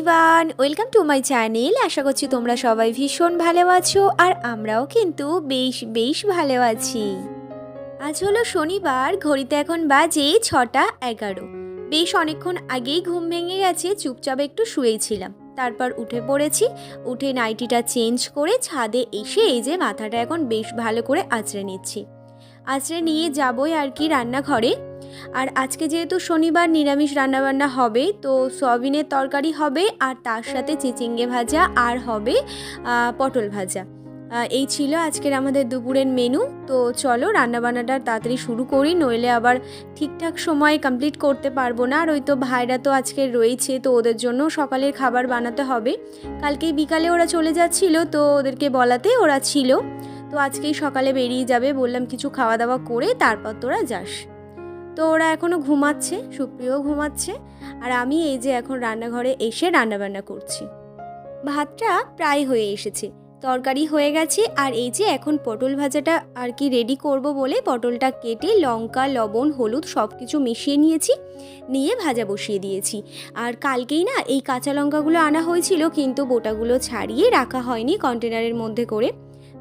Everyone welcome to my channel আশা করছি তোমরা সবাই ভীষণ ভালো আছো আর আমরাও কিন্তু বেশ বেশ ভালো আছি। আজ হলো শনিবার, ঘড়িতে এখন বাজে ছটা এগারো। বেশ অনেকক্ষণ আগেই ঘুম ভেঙে গেছে, চুপচাপ একটু শুয়েছিলাম। তারপর উঠে পড়েছি, উঠে নাইটিটা চেঞ্জ করে ছাদে এসে এই যে মাথাটা এখন বেশ ভালো করে আঁচড়ে নিচ্ছি। আঁচড়ে নিয়ে যাবই আর কি রান্নাঘরে। আর আজকে যেহেতু শনিবার নিরামিষ রান্নাবান্না হবে, তো সয়াবিনের তরকারি হবে আর তার সাথে চিচিঙ্গে ভাজা আর হবে পটল ভাজা। এই ছিল আজকের আমাদের দুপুরের মেনু তো চলো রান্নাবান্নাটা তাড়াতাড়ি শুরু করি, নইলে আবার ঠিকঠাক সময় কমপ্লিট করতে পারব না। আর ওই তো ভাইরা তো আজকে রয়েছে, তো ওদের জন্য সকালের খাবার বানাতে হবে। কালকেই বিকালে ওরা চলে যাচ্ছিল, তো ওদেরকে বলাতে ওরা ছিল। তো আজকেই সকালে বেরিয়ে যাবে, বললাম কিছু খাওয়া দাওয়া করে তারপর তোরা যাস। তো ওরা এখনও ঘুমাচ্ছে সুপ্রিয় ঘুমাচ্ছে। আর আমি এই যে এখন রান্নাঘরে এসে রান্নাবান্না করছি। ভাতটা প্রায় হয়ে এসেছে, তরকারি হয়ে গেছে। আর এই যে এখন পটল ভাজাটা আর কি রেডি করব বলে পটলটা কেটে লঙ্কা, লবণ, হলুদ সব কিছু মিশিয়ে নিয়েছি, নিয়ে ভাজা বসিয়ে দিয়েছি। আর কালকেই না এই কাঁচা লঙ্কাগুলো আনা হয়েছিল, কিন্তু বোটাগুলো ছাড়িয়ে রাখা হয়নি কন্টেনারের মধ্যে করে।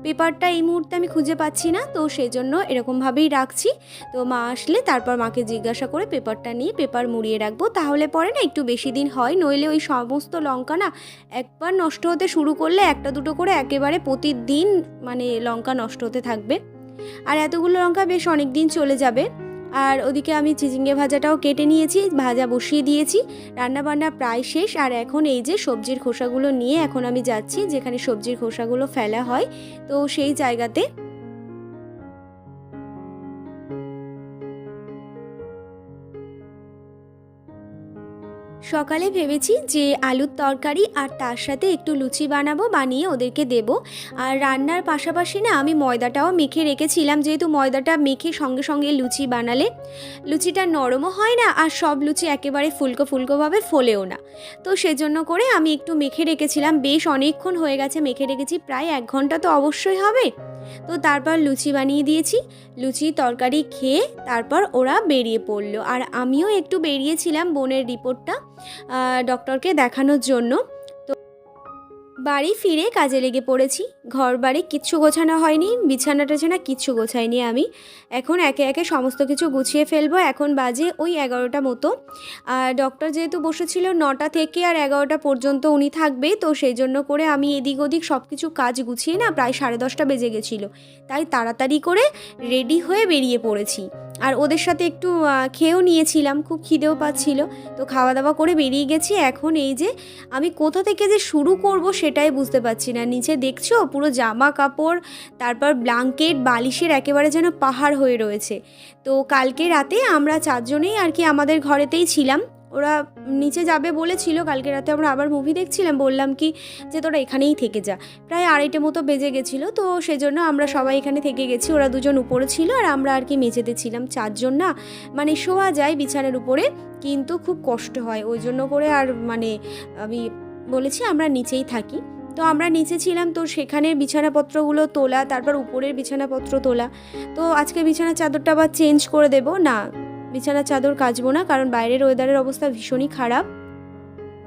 পেপারটা এই মুহূর্তে আমি খুঁজে পাচ্ছি না, তো সেই জন্য এরকমভাবেই রাখছি। তো মা আসলে তারপর মাকে জিজ্ঞাসা করে পেপারটা নিয়ে পেপার মুড়িয়ে রাখব। তাহলে পরে না একটু বেশি দিন হয়, নইলে ওই সমস্ত লঙ্কা না একবার নষ্ট হতে শুরু করলে একটা দুটো করে একেবারে প্রতিদিন মানে লঙ্কা নষ্ট হতে থাকবে। আর এতগুলো লঙ্কা বেশ অনেক দিন চলে যাবে। আর ওদিকে আমি চিচিঙ্গে ভাজাটাও কেটে নিয়েছি, ভাজা বসিয়ে দিয়েছি। রান্নাবান্না প্রায় শেষ, আর এখন এই যে সবজির খোসাগুলো নিয়ে এখন আমি যাচ্ছি, যেখানে সবজির খোসাগুলো ফেলা হয়। তো সেই জায়গাতে সকালে ভেবেছি যে আলুর তরকারি আর তার সাথে একটু লুচি বানাবো, বানিয়ে ওদেরকে দেব। আর রান্নার পাশাপাশি না আমি ময়দাটাও মেখে রেখেছিলাম, যেহেতু ময়দাটা মেখে সঙ্গে সঙ্গে লুচি বানালে। লুচিটা নরমও হয় না আর সব লুচি একেবারে ফুলকো ফুলকোভাবে ফোলেও না। তো সেজন্য করে আমি একটু মেখে রেখেছিলাম। বেশ অনেকক্ষণ হয়ে গেছে, মেখে রেখেছি, প্রায় এক ঘণ্টা তো অবশ্যই হবে। তো তারপর লুচি বানিয়ে দিয়েছি। লুচি তরকারি খেয়ে তারপর ওরা বেরিয়ে পড়ল। আর আমিও একটু বেরিয়েছিলাম বোনের রিপোর্টটা ডক্টরকে দেখানোর জন্য। বাড়ি ফিরে কাজে লেগে পড়েছি। ঘর বাড়ি কিচ্ছু গোছানো হয়নি বিছানা টেছানা কিচ্ছু গোছাইনি আমি। এখন একে একে সমস্ত কিছু গুছিয়ে ফেলব, এখন বাজে ওই এগারোটা মতো। আর ডক্টর যেহেতু বসেছিল নটা থেকে আর এগারোটা পর্যন্ত উনি থাকবে, তো সেই জন্য করে আমি এদিক ওদিক সব কিছু কাজ গুছিয়ে না প্রায় সাড়ে দশটা বেজে গেছিল। তাই তাড়াতাড়ি করে রেডি হয়ে বেরিয়ে পড়েছি। আর ওদের সাথে একটু খেয়েও নিয়েছিলাম খুব খিদেও পাচ্ছিল। তো খাওয়া দাওয়া করে বেরিয়ে গেছি। এখন এই যে আমি কোথা থেকে যে শুরু করব সেটাই বুঝতে পারছি না। নিচে দেখছ পুরো জামা কাপড় তারপর ব্লাঙ্কেট বালিশের একেবারে যেন পাহাড় হয়ে রয়েছে। তো কালকে রাতে আমরা চারজনেই আর কি আমাদের ঘরেতেই ছিলাম। ওরা নিচে যাবে বলেছিল, কালকে রাতে আমরা আবার মুভি দেখছিলাম, বললাম কি যে তোরা এখানেই থেকে যা। প্রায় আড়াইটে মতো বেজে গেছিল, তো সেজন্য আমরা সবাই এখানে থেকে গেছি, ওরা দুজন উপরে ছিল আর আমরা আর কি মেঝেতে ছিলাম। চারজন না মানে শোয়া যায় বিছানার উপরে, কিন্তু খুব কষ্ট হয়। ওই জন্য করে আর মানে আমি বলেছি আমরা নিচেই থাকি। তো আমরা নিচে ছিলাম, তো সেখানের বিছানাপত্রগুলো তোলা, তারপর উপরের বিছানাপত্র তোলা। তো আজকে বিছানার চাদরটা আবার চেঞ্জ করে দেব, না। বিছানার চাদর কাচবো না কারণ বাইরের ওয়েদারের অবস্থা ভীষণই খারাপ।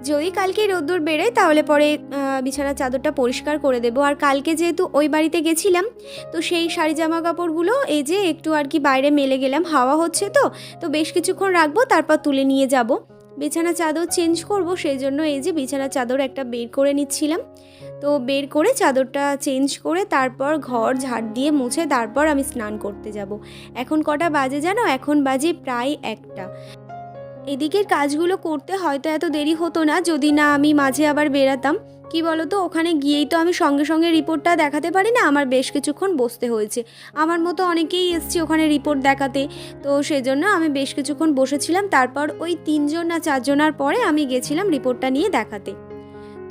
যদি কালকে রোদ্দুর বেরোয় তাহলে পরে আহ, বিছানার চাদরটা পরিষ্কার করে দেবো। আর কালকে যেহেতু ওই বাড়িতে গেছিলাম তো সেই শাড়ি জামা কাপড়গুলো এই যে একটু আর কি বাইরে মেলে গেলাম হাওয়া হচ্ছে তো তো বেশ কিছুক্ষণ রাখব তারপর তুলে নিয়ে যাব। বিছানা চাদর চেঞ্জ করব সেই জন্য এই যে বিছানা চাদর একটা বের করে নিচ্ছিলাম। তো বের করে চাদরটা চেঞ্জ করে তারপর ঘর ঝাড় দিয়ে মুছে তারপর আমি স্নান করতে যাব। এখন কটা বাজে জানো? এখন বাজে প্রায় একটা। এদিকের কাজগুলো করতে হয়তো এত দেরি হতো না, যদি না আমি মাঝে আবার বেরাতাম। কি বলতো? ওখানে গিয়েই তো আমি সঙ্গে সঙ্গে রিপোর্টটা দেখাতে পারি না, আমার বেশ কিছুক্ষণ বসতে হয়েছে। আমার মতো অনেকেই এসছি ওখানে রিপোর্ট দেখাতে। তো সেজন্য আমি বেশ কিছুক্ষণ বসেছিলাম। তারপর ওই তিনজন না চারজনার পরে আমি গেছিলাম রিপোর্টটা নিয়ে দেখাতে।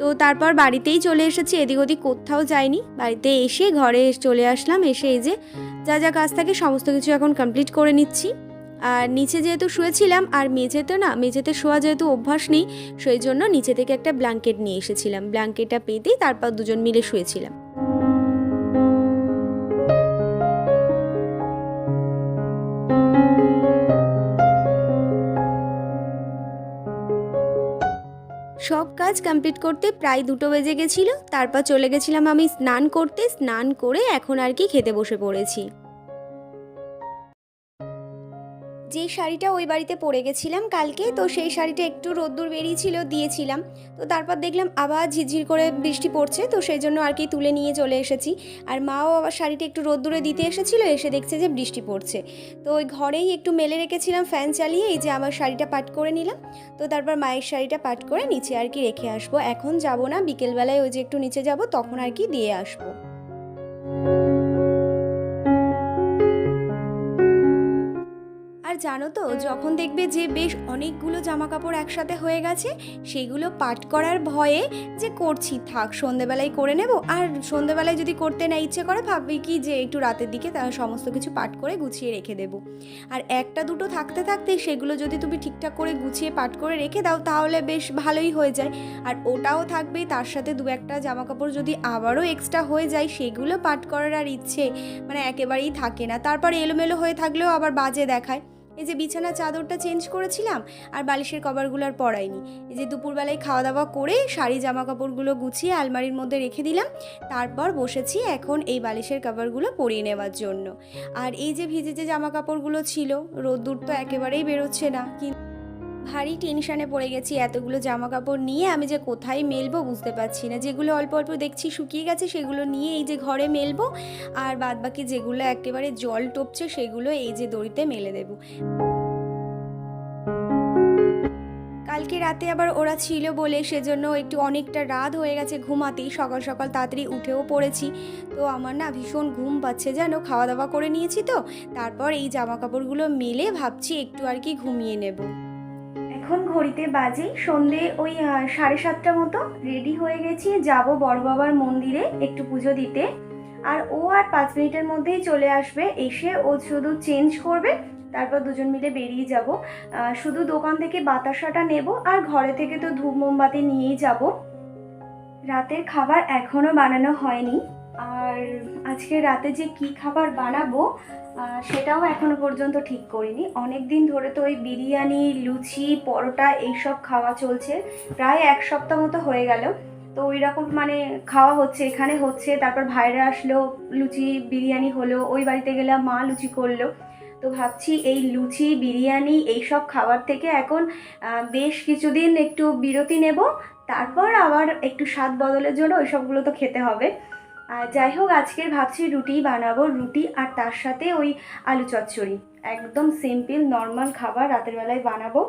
তো তারপর বাড়িতেই চলে এসেছি, এদিক ওদিক কোথাও যাইনি। বাড়িতে এসে ঘরে চলে আসলাম, এসে এই যে যা যা কাজ থাকে সমস্ত কিছু এখন কমপ্লিট করে নিচ্ছি। আর নিচে যেহেতু শুয়েছিলাম, আর মেঝেতে না, মেঝেতে শোয়া যেহেতু অভ্যাস নেই, সেই জন্য নিচে থেকে একটা ব্ল্যাঙ্কেট নিয়ে এসেছিলাম। ব্ল্যাঙ্কেটটা পেতেই তারপর দুজন মিলে শুয়েছিলাম। কাজ কমপ্লিট করতে প্রায় দুটো বেজে গেছিল, তারপর চলে গেছিলাম আমি স্নান করতে, স্নান করে এখন আর কি খেতে বসে পড়েছি। যেই শাড়িটা ওই বাড়িতে পরে গেছিলাম কালকে, তো সেই শাড়িটা একটু রোদ্দুর বেরিয়েছিল, দিয়েছিলাম। তো তারপর দেখলাম আবার ঝিরঝির করে বৃষ্টি পড়ছে, তো সেই জন্য আর কি তুলে নিয়ে চলে এসেছি। আর মাও আবার শাড়িটা একটু রোদ্দুরে দিতে এসেছিল, এসে দেখছে যে বৃষ্টি পড়ছে। তো ওই ঘরেই একটু মেলে রেখেছিলাম ফ্যান চালিয়ে, এই যে আমার শাড়িটা পাট করে নিলাম। তো তারপর মায়ের শাড়িটা পাট করে নিচে আর কি রেখে আসব। এখন যাব না, বিকেলবেলায় ওই যে একটু নিচে যাব, তখন আর কি দিয়ে আসব। জানো তো, যখন দেখবে যে বেশ অনেকগুলো জামা কাপড় একসাথে হয়ে গেছে, সেগুলো পাট করার ভয়ে যে করছি, থাক, সন্ধেবেলায় করে নেব। আর সন্ধেবেলায় যদি করতে না ইচ্ছে করে, ভাববি কি যে একটু রাতের দিকে তার সমস্ত কিছু পাট করে গুছিয়ে রেখে দেবো। আর একটা দুটো থাকতে থাকতে সেগুলো যদি তুমি ঠিকঠাক করে গুছিয়ে পাট করে রেখে দাও, তাহলে বেশ ভালোই হয়ে যায়। আর ওটাও থাকবে, তার সাথে দু একটা জামা কাপড় যদি আবারও এক্সট্রা হয়ে যায়, সেগুলো পাট করার আর ইচ্ছে মানে একেবারেই থাকে না। তারপর এলোমেলো হয়ে থাকলেও আবার বাজে দেখায়। এই যে বিছানা চাদরটা চেঞ্জ করেছিলাম আর বালিশের কভারগুলো আর পরাইনি। এই যে দুপুরবেলায় খাওয়া দাওয়া করে শাড়ি জামা কাপড়গুলো গুছিয়ে আলমারির মধ্যে রেখে দিলাম। তারপর বসেছি এখন এই বালিশের কভারগুলো পরিয়ে নেওয়ার জন্য। আর এই যে ভিজে যে জামা কাপড়গুলো ছিল, রোদ্দুর তো একেবারেই বেরোচ্ছে না কিন্তু ভারী টেনশানে পড়ে গেছি, এতগুলো জামা কাপড় নিয়ে আমি যে কোথায় মেলবো বুঝতে পারছি না। যেগুলো অল্প অল্প দেখছি শুকিয়ে গেছে, সেগুলো নিয়ে এই যে ঘরে মেলবো, আর বাদবাকি যেগুলো একেবারে জল টপছে, সেগুলো এই যে দড়িতে মেলে দেবো। কালকে রাতে আবার ওরা ছিল বলে সেজন্য একটু অনেকটা রাত হয়ে গেছে ঘুমাতেই, সকাল সকাল তাড়াতাড়ি উঠেও পড়েছি। তো আমার না ভীষণ ঘুম পাচ্ছে যেন খাওয়া দাওয়া করে নিয়েছি তো, তারপর এই জামা কাপড়গুলো মেলে ভাবছি একটু আর কি ঘুমিয়ে নেব। এখন ঘড়িতে বাজে সন্ধে ওই সাড়ে সাতটা মতো। রেডি হয়ে গেছি, যাব বড় বাবার মন্দিরে একটু পুজো দিতে। আর ও আর পাঁচ মিনিটের মধ্যেই চলে আসবে, এসে ও শুধু চেঞ্জ করবে, তারপর দুজন মিলে বেরিয়ে যাব। শুধু দোকান থেকে বাতাসাটা নেব, আর ঘরে থেকে তো ধূপ মোমবাতি নিয়েই যাব। রাতের খাবার এখনও বানানো হয়নি। আর আজকে রাতে যে কি খাবার বানাবো সেটাও এখনও পর্যন্ত ঠিক করিনি। অনেক দিন ধরে তো ওই বিরিয়ানি, লুচি, পরোটা এইসব খাওয়া চলছে। প্রায় এক সপ্তাহ মতো হয়ে গেল। তো ওই রকম মানে খাওয়া হচ্ছে, এখানে হচ্ছে। তারপর ভাইরা আসলো, লুচি, বিরিয়ানি হলো। ওই বাড়িতে গেলাম, মা লুচি করল। তো ভাবছি এই লুচি, বিরিয়ানি এইসব খাবার থেকে এখন বেশ কিছুদিন একটু বিরতি নেব। তারপর আবার একটু স্বাদ বদলের জন্য ওই সবগুলো তো খেতে হবে। আর যাই হোক, আজকের ভাবছি রুটি বানাবো, রুটি আর তার সাথে ওই আলু চচ্চড়ি। একদম সিম্পল নর্মাল খাবার রাতের বেলায় বানাবো।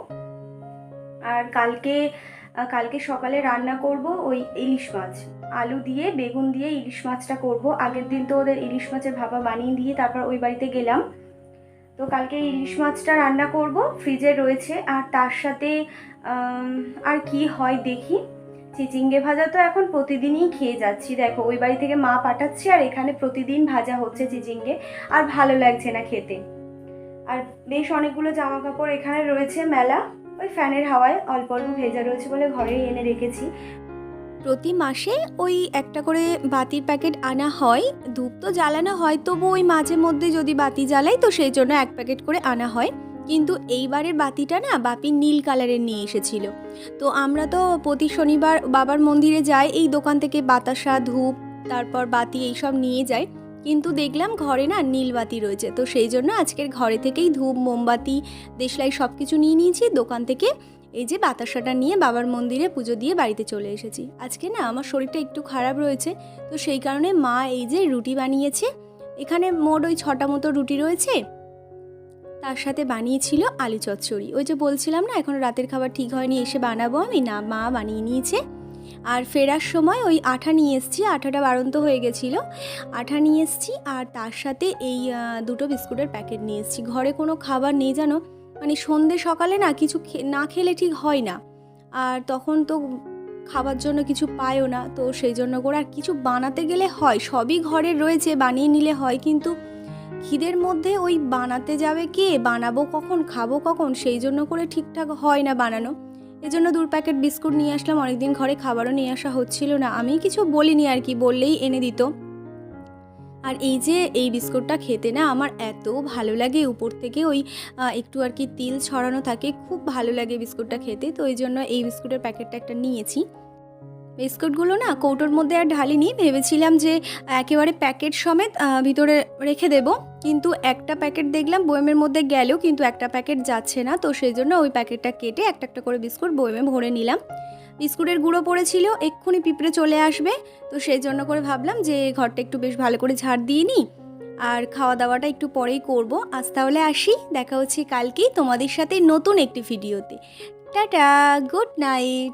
আর কালকে কালকে সকালে রান্না করব ওই ইলিশ মাছ। আলু দিয়ে, বেগুন দিয়ে ইলিশ মাছটা করব। আগের দিন তো ওদের ইলিশ মাছের ভাপা বানিয়ে দিয়ে তারপর ওই বাড়িতে গেলাম। তো কালকে ইলিশ মাছটা রান্না করব ফ্রিজে রয়েছে। আর তার সাথে আর কি হয় দেখি। চিচিঙ্গে ভাজা তো এখন প্রতিদিনই খেয়ে যাচ্ছি। দেখো, ওই বাড়ি থেকে মা পাঠাচ্ছে আর এখানে প্রতিদিন ভাজা হচ্ছে চিচিঙ্গে আর ভালো লাগছে না খেতে। আর বেশ অনেকগুলো জামা কাপড় এখানে রয়েছে মেলা। ওই ফ্যানের হাওয়ায় অল্প অল্প ভেজা রয়েছে বলে ঘরেই এনে রেখেছি। প্রতি মাসে ওই একটা করে বাতির প্যাকেট আনা হয়। ধূপ তো জ্বালানো হয় তবু ওই মাঝে মধ্যে যদি বাতি জ্বালাই তো সেই জন্য এক প্যাকেট করে আনা হয়। কিন্তু এইবারের বাতিটা না বাপি নীল কালারের নিয়ে এসেছিল। তো আমরা তো প্রতি শনিবার বাবার মন্দিরে যাই, এই দোকান থেকে বাতাসা, ধূপ, তারপর বাতি এইসব নিয়ে যাই। কিন্তু দেখলাম ঘরে না নীল বাতি রয়েছে। তো সেই জন্য আজকের ঘরে থেকেই ধূপ, মোমবাতি, দেশলাই সব কিছু নিয়ে নিয়েছি। দোকান থেকে এই যে বাতাসাটা নিয়ে বাবার মন্দিরে পুজো দিয়ে বাড়িতে চলে এসেছি। আজকে না আমার শরীরটা একটু খারাপ রয়েছে। তো সেই কারণে মা এই যে রুটি বানিয়েছে। এখানে মোট ওই ছটা মতো রুটি রয়েছে। তার সাথে বানিয়েছিল আলু চচ্চড়ি। ওই যে বলছিলাম না, এখন রাতের খাবার ঠিক হয়নি, এসে বানাবো আমি। না, মা বানিয়ে নিয়েছে। আর ফেরার সময় ওই আঠা নিয়ে এসেছি, আঠাটা বাড়ন্ত হয়ে গেছিল। আঠা নিয়ে এসেছি আর তার সাথে এই দুটো বিস্কুটের প্যাকেট নিয়ে এসেছি। ঘরে কোনো খাবার নেই জানো মানে সন্ধে সকালে না কিছু না খেলে ঠিক হয় না। আর তখন তো খাবার জন্য কিছু পায়ও না, তো সেই জন্য করে আর কিছু বানাতে গেলে হয়, সবই ঘরে রয়েছে, বানিয়ে নিলে হয়। কিন্তু খিদের মধ্যে ওই বানাতে যাবে কে, বানাবো কখন, খাব কখন, সেই জন্য করে ঠিকঠাক হয় না বানানো। এজন্য দু প্যাকেট বিস্কুট নিয়ে আসলাম, অনেকদিন ঘরে খাবারও নিয়ে আসা হচ্ছিল না। আমি কিছু বলিনি আর কি, বললেই এনে দিত। আর এই যে এই বিস্কুটটা খেতে না আমার এত ভালো লাগে, উপর থেকে ওই একটু আর কি তিল ছড়ানো থাকে, খুব ভালো লাগে বিস্কুটটা খেতে। তো ওই জন্য এই বিস্কুটের প্যাকেটটা একটা নিয়েছি। বিস্কুটগুলো না কৌটোর মধ্যে আর ঢালিনি। ভেবেছিলাম যে একেবারে প্যাকেট সমেত ভিতরে রেখে দেব। কিন্তু একটা প্যাকেট দেখলাম বয়েমের মধ্যে গেলেও কিন্তু একটা প্যাকেট যাচ্ছে না। তো সেই জন্য ওই প্যাকেটটা কেটে একটা একটা করে বিস্কুট বয়েমে ভরে নিলাম। বিস্কুটের গুঁড়ো পড়েছিল, এক্ষুনি পিঁপড়ে চলে আসবে। তো সেই জন্য করে ভাবলাম যে ঘরটা একটু বেশ ভালো করে ঝাড় দিয়ে নিই। আর খাওয়া দাওয়াটা একটু পরেই করব। আজ তাহলে আসি, দেখা হচ্ছে কালকেই তোমাদের সাথে নতুন একটি ভিডিওতে। Tata, good night.